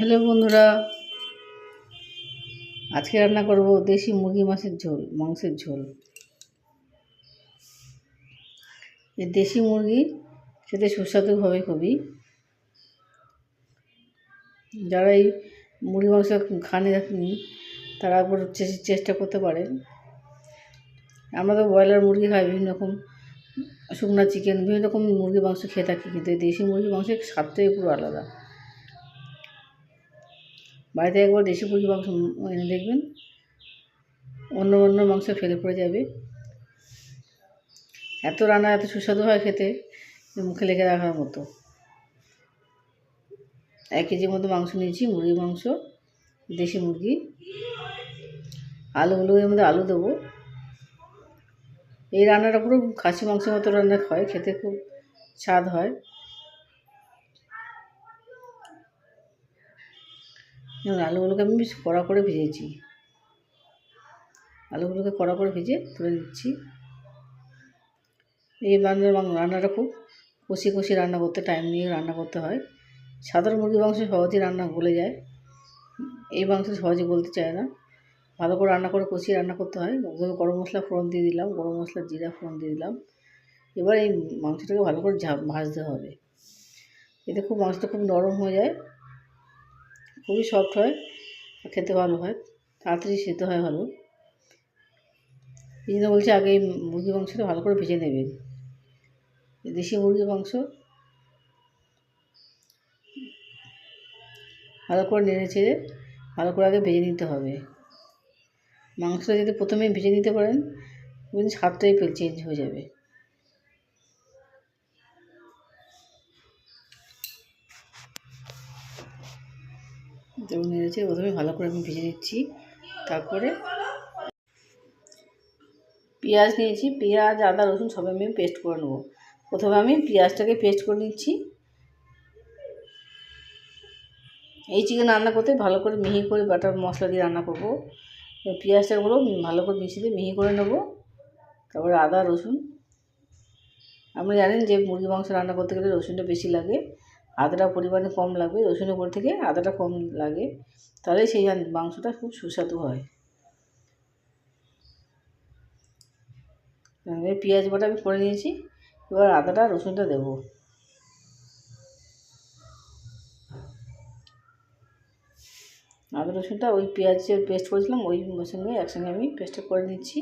Hello বন্ধুরা। আজকে রান্না করব দেশি মুরগি মাছের ঝোল, মাংসের ঝোল। এই দেশি মুরগি খেতে সুস্বাদু হবে খুবই। যারা এই মুরগি মাংস খানে তারা একবার চেষ্টা করতে পারেন আমরা তো ব্রয়লার মুরগি খাই, বিভিন্ন রকম শুকনা চিকেন বিভিন্ন রকম মুরগি মাংস খেয়ে থাকি, কিন্তু দেশি মুরগি মাংসের স্বাদটাই পুরো আলাদা। বাড়িতে একবার দেশি মুরগি মাংস এনে দেখবেন। অন্য অন্য মাংস ফেলে পড়ে যাবে। এত রান্না, এত সুস্বাদু হয় খেতে মুখে লেগে রাখার মতো। এক কেজির মতো মাংস নিয়েছি, মুরগির মাংস, দেশি মুরগি। আলুগুলো এর মধ্যে আলু দেবো। এই রান্নাটা পুরো খাসি মাংসের মতো রান্না হয়, খেতে খুব স্বাদ হয়। আলুগুলোকে আমি বেশ কড়া করে ভেজেছি। আলুগুলোকে কড়া করে ভেজে তুলে দিচ্ছি এই রান্নার রান্নাটা খুব কষি কষি রান্না করতে টাইম নিয়ে রান্না করতে হয়। সাধারণ মুরগির মাংস সহজেই রান্না গলে যায়। এই মাংস সহজে গলতে চায় না। ভালো করে রান্না করে কষিয়ে রান্না করতে হয়। প্রথমে গরম মশলা ফোড়ন দিয়ে দিলাম, গরম মশলা জিরা ফোড়ন দিয়ে দিলাম। এবার এই মাংসটাকে ভালো করে ঝা ভাজতে হবে। এতে খুব মাংসটা খুব নরম হয়ে যায়। খুবই সফট হয় খেতে ভালো হয়। তাড়াতাড়ি সেদ্ধ হয় ভালো। এই জন্য বলছি আগে এই মুরগির মাংসটা ভালো করে ভেজে নেবেন। দেশি মুরগির মাংস। ভালো করে নেড়ে চেড়ে ভালো করে আগে ভেজে নিতে হবে। মাংসটা যদি প্রথমে ভেজে নিতে পারেন স্বাদটাই চেঞ্জ হয়ে যাবে। যেমন নেড়েছে প্রথমে ভালো করে আমি ভেজে নিচ্ছি। তারপরে পেঁয়াজ নিয়েছি, পেঁয়াজ, আদা, রসুন সব আমি পেস্ট করে নেব। প্রথমে আমি পেঁয়াজটাকে পেস্ট করে নিচ্ছি। এই চিকেন রান্না করতে ভালো করে মিহি করে বাটার মশলা দিয়ে রান্না করব। পেঁয়াজটাগুলো ভালো করে মিশিয়ে দিয়ে মিহি করে নেব। তারপরে আদা, রসুন। আপনি জানেন যে মুরগি মাংস রান্না করতে গেলে রসুনটা বেশি লাগে। আদাটা পরিমাণে কম লাগবে, রসুনের উপর থেকে আদাটা কম লাগে, তাহলে সেই মাংসটা খুব সুস্বাদু হয়। পেঁয়াজ বাটা আমি করে নিয়েছি, এবার আদাটা রসুনটা দেবো। আদা, রসুনটা ওই পেঁয়াজের পেস্ট করেছিলাম, ওই সঙ্গে একসঙ্গে আমি পেস্টটা করে নিচ্ছি।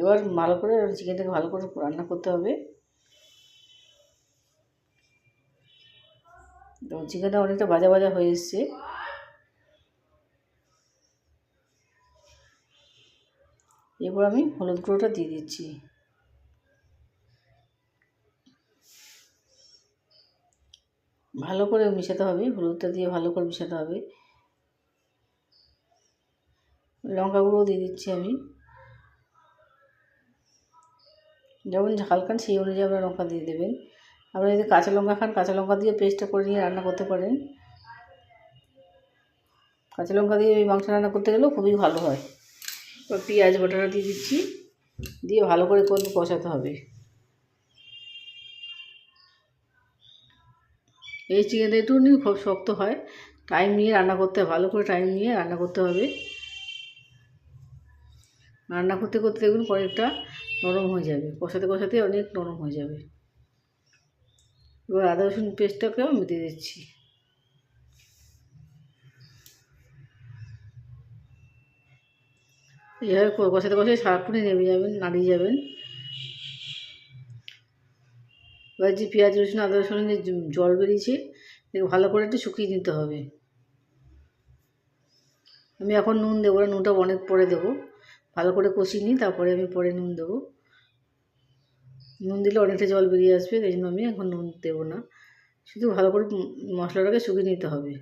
এবার ভালো করে চিকেনটাকে ভালো করে রান্না করতে হবে। তো চিকেনটা অনেকটা ভাজা ভাজা হয়ে এসছে। এরপর আমি হলুদ গুঁড়োটা দিয়ে দিচ্ছি। ভালো করে মেশাতে হবে, হলুদটা দিয়ে ভালো করে মেশাতে হবে। লঙ্কা গুঁড়ো দিয়ে দিচ্ছি আমি। যেমন ঝাল খান সেই অনুযায়ী আপনারা লঙ্কা দিয়ে দেবেন। আপনারা যদি কাঁচা লঙ্কা খান, কাঁচা লঙ্কা দিয়ে পেস্টটা করে নিয়ে রান্না করতে পারেন। কাঁচা লঙ্কা দিয়ে এই মাংস রান্না করতে গেলেও খুবই ভালো হয়। পেঁয়াজ বাটাটা দিয়ে দিচ্ছি। দিয়ে ভালো করে কষাতে হবে। এই চিকেনটা একটুখানি খুব শক্ত হয়। টাইম নিয়ে রান্না করতে, ভালো করে টাইম নিয়ে রান্না করতে হবে। রান্না করতে করতে দেখবেন কয়েকটা নরম হয়ে যাবে। কষাতে কষাতে অনেক নরম হয়ে যাবে। এবার আদা রসুন পেস্টটাকেও আমি দিয়ে দিচ্ছি। এইভাবে কষাতে কষাতে সারাক্ষণই নেমে যাবেন, নাড়িয়ে যাবেন। এবার যে পেঁয়াজ, রসুন, আদা রসুন যে জল বেরিয়েছে ভালো করে একটু শুকিয়ে নিতে হবে। আমি এখন নুন দেবো না, নুনটা অনেক পরে দেবো। ভালো করে কষিয়ে নিই, তারপরে আমি পরে নুন দেবো। নুন দিলে অনেকটা জল বেরিয়ে আসবে, এই জন্য আমি এখন নুন দেবো না। শুধু ভালো করে মশলাটাকে শুকিয়ে নিতে হবে।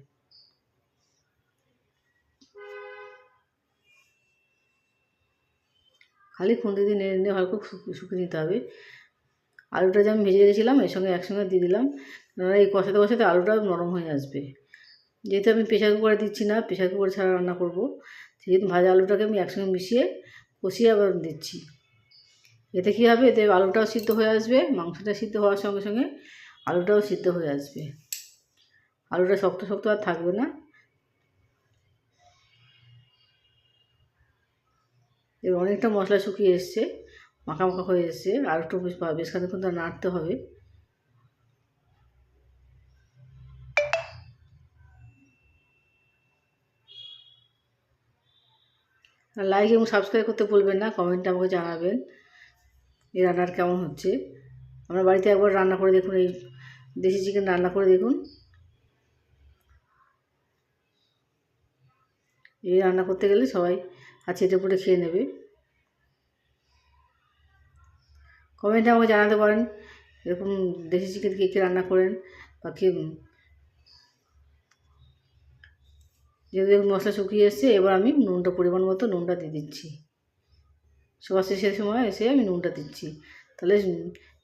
খালি খুন্তি দিয়ে নেড়ে নেড়ে ভালো করে শুকিয়ে নিতে হবে। আলুটা যে আমি ভেজে রেখেছিলাম, এর সঙ্গে একসঙ্গে দিয়ে দিলাম। কেননা এই কষাতে কষাতে আলুটা নরম হয়ে আসবে। যেহেতু আমি প্রেশার কুকারে দিচ্ছি না প্রেশার কুকারে ছাড়া রান্না করব। সেহেতু ভাজা আলুটাকে আমি একসঙ্গে মিশিয়ে কষিয়ে আবার দিচ্ছি। এতে কী হবে? এতে আলুটাও সিদ্ধ হয়ে আসবে, মাংসটা সিদ্ধ হওয়ার সঙ্গে সঙ্গে আলুটাও সিদ্ধ হয়ে আসবে। আলুটা শক্ত শক্ত আর থাকবে না। এবার অনেকটা মশলা শুকিয়ে এসছে, মাখা মাখা হয়ে এসছে। আর একটু বেশ খানিক্ষণ তো নাড়তে হবে। লাইক এবং সাবস্ক্রাইব করতে ভুলবেন না কমেন্টে আমাকে জানাবেন। এই রান্নার কেমন হচ্ছে? আপনার বাড়িতে একবার রান্না করে দেখুন, এই দেশি চিকেন রান্না করে দেখুন। এই রান্না করতে গেলে সবাই আর চেটে পুটে খেয়ে নেবে। কমেন্টে আমাকে জানাতে পারেন, এরকম দেশি চিকেন কে কে রান্না করেন বা কে যেহেতু মশলা শুকিয়ে এসছে, এবার আমি নুনটা পরিমাণ মতো নুনটা দিয়ে দিচ্ছি। সবার শেষের সময় এসে আমি নুনটা দিচ্ছি। তাহলে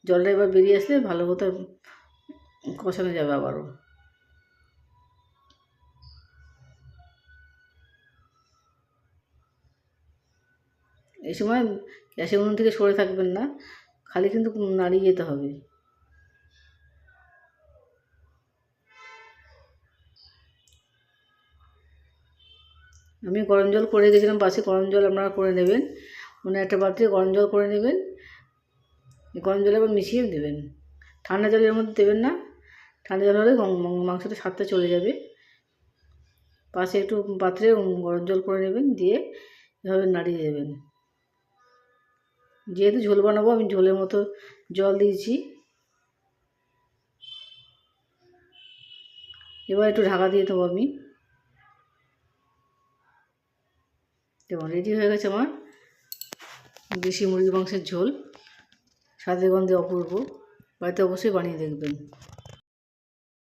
জলটা এবার বেরিয়ে আসলে ভালো মতো কষানো যাবে আবারও। এই সময় গ্যাসের উনুন থেকে সরে থাকবেন না, খালি কিন্তু নাড়িয়ে যেতে হবে। আমি গরম জল করে গেছিলাম পাশে গরম জল আপনারা করে নেবেন। মানে একটা পাত্রে গরম জল করে নেবেন। গরম জলে আবার মিশিয়ে দেবেন। ঠান্ডা জলের মধ্যে দেবেন না। ঠান্ডা জল হলে মাংসটা স্বাদটা চলে যাবে। পাশে একটু পাত্রে গরম জল করে নেবেন, দিয়ে এভাবে নাড়িয়ে দেবেন। যেহেতু ঝোল বানাবো, আমি ঝোলের মতো জল দিয়েছি। এবার একটু ঢাকা দিয়ে দেবো আমি। দেখুন রেডি হয়ে গেছে আমার। দেশি মুরগির মাংসের ঝোল স্বাদে গন্ধে অপূর্ব। বাড়িতে অবশ্যই বানিয়ে দেখবেন।